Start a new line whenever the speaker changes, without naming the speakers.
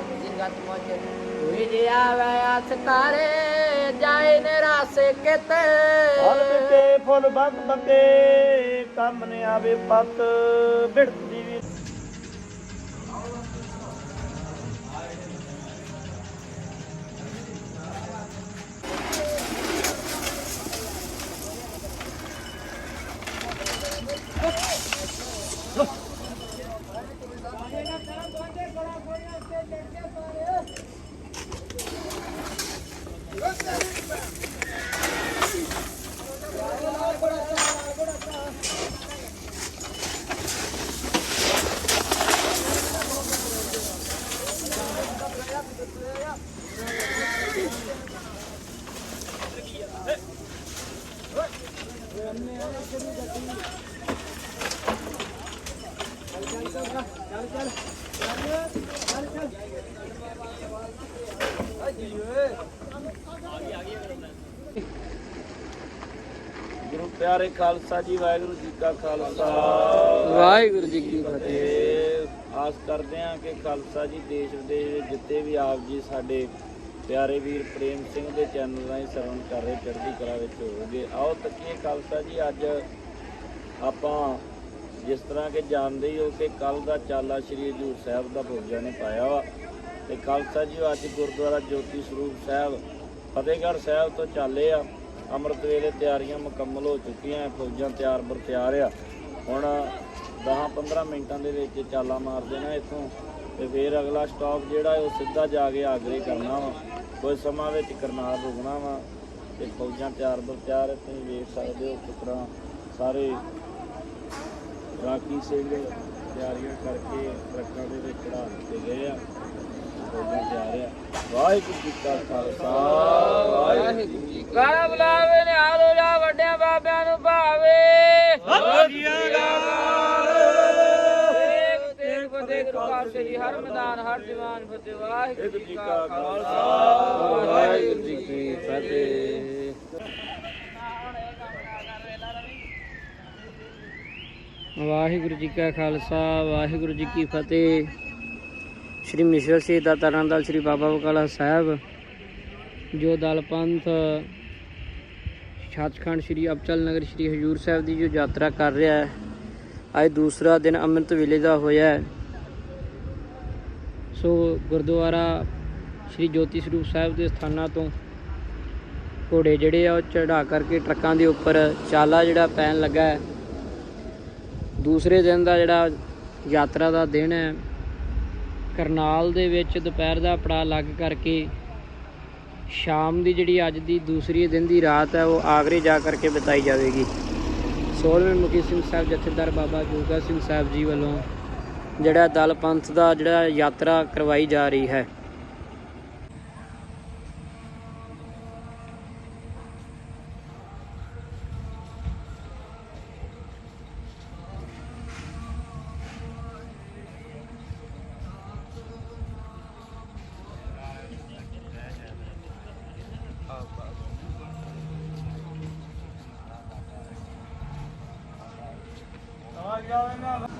ਫਾਇਦਾ ਅਤ ਜਿੰਗਤ ਮੋਚ ਹੋਈ ਜੇ ਤਾਰੇ ਜਾਏ ਨਿਰਾਸੇ ਕਿਤੇ
ਫਲ ਬਿਤੇ ਫੁੱਲ ਬੰਦ ਬੰਦੇ, ਕੰਮ ਨੇ ਆਵੇ ਪਤ ਬਿੜਦੀ ਗੁਰੂ ਪਿਆਰੇ ਖਾਲਸਾ ਜੀ ਵਾਹਿਗੁਰੂ ਜੀ ਕਾ ਖਾਲਸਾ।
ਵਾਹਿਗੁਰੂ ਜੀ ਕੀ ਫਤਿਹ।
ਆਸ ਕਰਦੇ ਹਾਂ ਕਿ ਖਾਲਸਾ ਜੀ ਦੇਸ਼ ਵਿਦੇਸ਼ ਦੇ ਜਿੱਤੇ ਵੀ ਆਪ ਜੀ ਸਾਡੇ ਪਿਆਰੇ ਵੀਰ ਪ੍ਰੇਮ ਸਿੰਘ ਦੇ ਚੈਨਲ ਰਾਹੀਂ ਸਰਵਣ ਕਰ ਰਹੇ ਚੜ੍ਹਦੀ ਕਲਾ ਵਿੱਚ ਹੋਵੋਗੇ ਆਓ ਤੱਕੀਏ ਖਾਲਸਾ ਜੀ, ਅੱਜ ਆਪਾਂ ਜਿਸ ਤਰ੍ਹਾਂ ਕਿ ਜਾਣਦੇ ਹੀ ਹੋ ਕਿ ਕੱਲ ਦਾ ਚਾਲਾ ਸ੍ਰੀ ਹਜੂਰ ਸਾਹਿਬ ਦਾ ਫੌਜਾਂ ਨੇ ਪਾਇਆ ਵਾ। ਤੇ ਖਾਲਸਾ ਜੀ, ਅੱਜ ਗੁਰਦੁਆਰਾ ਜੋਤੀ ਸਰੂਪ ਸਾਹਿਬ, ਫਤਿਹਗੜ੍ਹ ਸਾਹਿਬ ਤੋਂ ਚਾਲੇ ਆ। ਅੰਮ੍ਰਿਤ ਵੇਲੇ ਤਿਆਰੀਆਂ ਮੁਕੰਮਲ ਹੋ ਚੁੱਕੀਆਂ ਫੌਜਾਂ ਤਿਆਰ ਬਰ ਤਿਆਰ ਆ। ਹੁਣ 10-15 ਮਿੰਟਾਂ ਦੇ ਵਿੱਚ ਚਾਲਾ ਮਾਰ ਦੇਣਾ ਇੱਥੋਂ ਤੇ ਫਿਰ ਅਗਲਾ ਸਟਾਪ ਜਿਹੜਾ ਹੈ ਉਹ ਸਿੱਧਾ ਜਾ ਕੇ ਆਗਰੇ ਕਰਨਾ ਵਾ। ਕੁਝ ਸਮਾਂ ਵਿੱਚ ਕਰਨਾਲ ਰੁਕਣਾ ਵਾ ਤੇ ਫੌਜਾਂ ਤਿਆਰ ਬਰ ਤਿਆਰ ਤੁਸੀਂ ਵੇਖ ਸਕਦੇ ਹੋ ਕਿਸ ਤਰ੍ਹਾਂ ਸਾਰੇ ਰਾਕੀ ਸਿੰਘ ਤਿਆਰੀਆਂ ਕਰਕੇ ਟਰੱਕਾਂ ਦੇ ਵਿੱਚ ਚੜਾ ਦਿੱਤੇ ਗਏ ਆ। ਫੌਜਾਂ ਤਿਆਰ ਆ। ਵਾਹਿਗੁਰੂ ਜੀ ਕਾ ਖਾਲਸਾ, ਵਾਹਿਗੁਰੂ ਜੀ ਕੀ
ਕਾਲਾ ਬੁਲਾਵੇ ਨੇ ਆਲੋ ਜਾ ਹਰ ਮੈਦਾਨ, ਹਰ ਦੀਵਾਨ ਫਤਿਹ, ਵਾਹਿਗੁਰੂ
ਜੀ ਕਾ ਖਾਲਸਾ। ਵਾਹਿਗੁਰੂ ਜੀ ਕੀ ਫਤਿਹ।
ਵਾਹਿਗੁਰੂ ਜੀ ਕਾ ਖਾਲਸਾ, ਵਾਹਿਗੁਰੂ ਜੀ ਕੀ ਫਤਿਹ। ਸ਼੍ਰੀ ਮਿਸ਼ਰ ਸ਼ਹੀਦਾਂ ਤਰਨਦਲ ਸ਼੍ਰੀ ਬਾਬਾ ਬਕਾਲਾ ਸਾਹਿਬ, ਜੋ ਦਲ ਪੰਥ, ਸੱਚਖੰਡ ਸ਼੍ਰੀ ਅਬਚਲ ਨਗਰ ਸ਼੍ਰੀ ਹਜੂਰ ਸਾਹਿਬ ਦੀ ਜੋ ਯਾਤਰਾ ਕਰ ਰਿਹਾ ਹੈ, ਅੱਜ ਦੂਸਰਾ ਦਿਨ ਅੰਮ੍ਰਿਤ ਵੇਲੇ ਦਾ ਹੋਇਆ ਹੈ। ਸੋ ਗੁਰਦੁਆਰਾ ਸ਼੍ਰੀ ਜੋਤੀ ਸਰੂਪ ਸਾਹਿਬ ਦੇ ਸਥਾਨਾਂ ਤੋਂ ਘੋੜੇ ਜਿਹੜੇ ਆ ਉਹ ਚੜਾ ਕਰਕੇ ਟਰੱਕਾਂ ਦੇ ਉੱਪਰ ਚਾਲਾ ਜਿਹੜਾ ਪੈਣ ਲੱਗਾ ਹੈ। ਦੂਸਰੇ ਦਿਨ ਦਾ ਜਿਹੜਾ ਯਾਤਰਾ ਦਾ ਦਿਨ ਹੈ, ਕਰਨਾਲ ਦੇ ਵਿੱਚ ਦੁਪਹਿਰ ਦਾ ਪੜਾ ਲੱਗ ਕਰਕੇ ਸ਼ਾਮ ਦੀ ਜਿਹੜੀ ਅੱਜ ਦੀ ਦੂਸਰੀ ਦਿਨ ਦੀ ਰਾਤ ਹੈ, ਉਹ ਆਗਰੇ ਜਾ ਕਰਕੇ ਬਿਤਾਈ ਜਾਵੇਗੀ। ਸੋਲਵੇਂ ਮੁਖੀ ਸਿੰਘ ਸਾਹਿਬ, ਜਥੇਦਾਰ ਬਾਬਾ ਜੋਗਾ ਸਿੰਘ ਸਾਹਿਬ ਜੀ ਵੱਲੋਂ ਜਿਹੜਾ ਦਲ ਪੰਥ ਦਾ ਜਿਹੜਾ ਯਾਤਰਾ ਕਰਵਾਈ ਜਾ ਰਹੀ ਹੈ Yeah, I know.